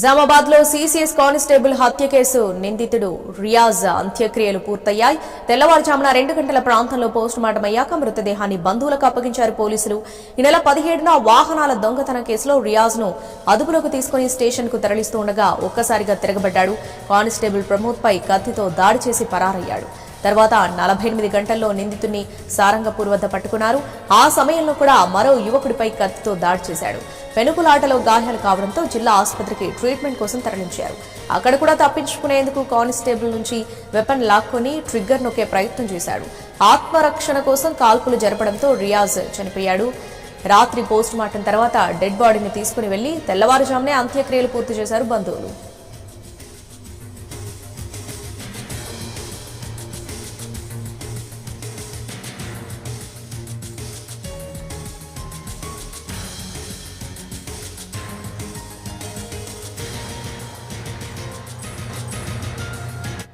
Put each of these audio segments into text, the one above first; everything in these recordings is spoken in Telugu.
నిజామాబాద్లో సీసీఎస్ కానిస్టేబుల్ హత్య కేసు నిందితుడు రియాజ్ అంత్యక్రియలు పూర్తయ్యాయి. తెల్లవారుజామున రెండు గంటల ప్రాంతంలో పోస్టుమార్టం అయ్యాక మృతదేహాన్ని బంధువులకు అప్పగించారు పోలీసులు. ఈ నెల పదిహేడున వాహనాల దొంగతనం కేసులో రియాజ్ను అదుపులోకి తీసుకుని స్టేషన్కు తరలిస్తూ ఉండగా ఒక్కసారిగా తిరగబడ్డాడు. కానిస్టేబుల్ ప్రమోద్ పై కత్తితో దాడి చేసి పరారయ్యాడు. తర్వాత నలభై ఎనిమిది గంటల్లో నిందితుడిని సారంగపూర్ వద్ద పట్టుకున్నారు. ఆ సమయంలో కూడా మరో యువకుడిపై కత్తితో దాడి చేశాడు. పెనుకులాటలో గాయాలు కావడంతో జిల్లా ఆసుపత్రికి ట్రీట్మెంట్ కోసం తరలించారు. అక్కడ కూడా తప్పించుకునేందుకు కానిస్టేబుల్ నుంచి వెపన్ లాక్కొని ట్రిగ్గర్ నొక్కే ప్రయత్నం చేశాడు. ఆత్మరక్షణ కోసం కాల్పులు జరపడంతో రియాజ్ చనిపోయాడు. రాత్రి పోస్ట్ మార్టం తర్వాత డెడ్ బాడీని తీసుకుని వెళ్ళి తెల్లవారుజామునే అంత్యక్రియలు పూర్తి చేశారు బంధువులు.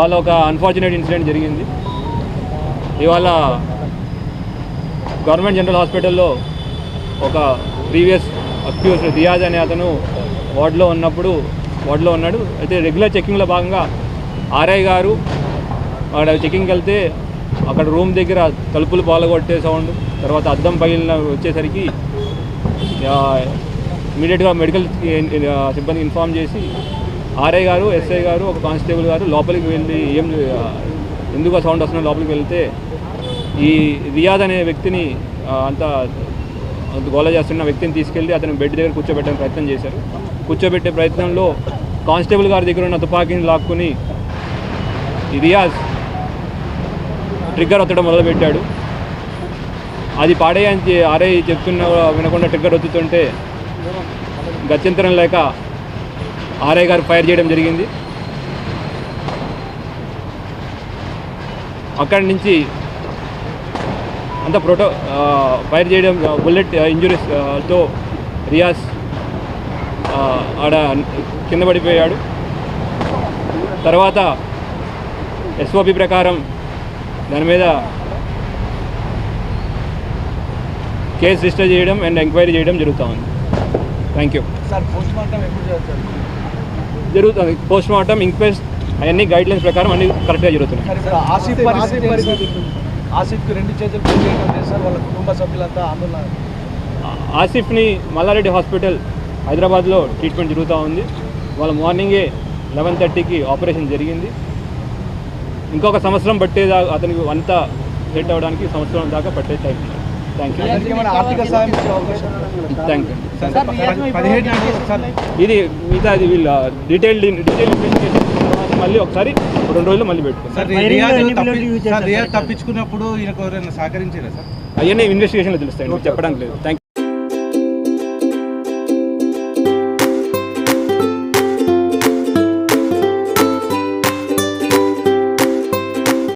వాళ్ళ ఒక అన్ఫార్చునేట్ ఇన్సిడెంట్ జరిగింది. ఇవాళ గవర్నమెంట్ జనరల్ హాస్పిటల్లో ఒక ప్రీవియస్ అక్యూస్ రియాజ్ అనే అతను వార్డులో ఉన్నప్పుడు వార్డులో ఉన్నాడు. అయితే రెగ్యులర్ చెకింగ్లో భాగంగా ఆర్ఐ గారు అక్కడ చెకింగ్కి వెళ్తే అక్కడ రూమ్ దగ్గర తలుపులు పాలగొట్టే సౌండ్ తర్వాత అద్దం పగిలిన వచ్చేసరికి ఇమీడియట్గా మెడికల్ సిబ్బందికి ఇన్ఫామ్ చేసి ఆర్ఐ గారు ఎస్ఐ గారు ఒక కానిస్టేబుల్ గారు లోపలికి వెళ్ళి ఏం ఎందుకు సౌండ్ వస్తున్నా లోపలికి వెళ్తే ఈ రియాద్ అనే వ్యక్తిని అంత అంత గోల చేస్తున్న వ్యక్తిని తీసుకెళ్ళి అతను బెడ్ దగ్గర కూర్చోబెట్టే ప్రయత్నం చేశారు. కూర్చోబెట్టే ప్రయత్నంలో కానిస్టేబుల్ గారి దగ్గర ఉన్న తుపాకీని లాక్కుని ఈ రియాజ్ ట్రిగ్గర్ ఒత్తడం మొదలుపెట్టాడు. అది పాడేయని ఆర్ఐ చెప్తున్న వినకుండా ట్రిగ్గర్ ఒత్తుతుంటే గత్యంతరం లేక ఆర్ఐ గారు ఫైర్ చేయడం జరిగింది. అక్కడి నుంచి అంత ప్రోటో ఫైర్ చేయడం బుల్లెట్ ఇంజురీస్తో తో రియాజ్ ఆడ కింద పడిపోయాడు. తర్వాత ఎస్ఓపి ప్రకారం దాని మీద కేసు రిజిస్టర్ చేయడం అండ్ ఎంక్వైరీ చేయడం జరుగుతూ ఉంది. Thank you sir post mortem ఎప్పుడు చేస్తారు జరుగుతుంది. పోస్ట్ మార్టం ఇంక్వెస్ట్ అవన్నీ గైడ్ లైన్స్ ప్రకారం అన్ని కరెక్ట్గా జరుగుతున్నాయి? ఆసిఫ్కి రెండు చేతులు వాళ్ళ కుటుంబ సభ్యులంతా ఆందోళన. ఆసిఫ్ని మల్లారెడ్డి హాస్పిటల్ హైదరాబాద్లో ట్రీట్మెంట్ జరుగుతూ ఉంది. వాళ్ళ మార్నింగే లెవెన్ థర్టీకి ఆపరేషన్ జరిగింది. ఇంకొక సంవత్సరం పట్టేదా అతనికి అంతా సెట్ అవ్వడానికి సంవత్సరం దాకా పట్టే టైం ఇది మిగతా ఇది వీళ్ళ డీటెయిల్ డీటెయిల్ ఇన్వెస్టిగేషన్ మళ్ళీ ఒకసారి రెండు రోజులు మళ్ళీ రియాజ్ తప్పించుకున్నప్పుడు ఈయనకు ఎవరైనా సహకరించారా సార్? అవన్నీ ఇన్వెస్టిగేషన్లో తెలుస్తాయి చెప్పడానికి లేదు. థ్యాంక్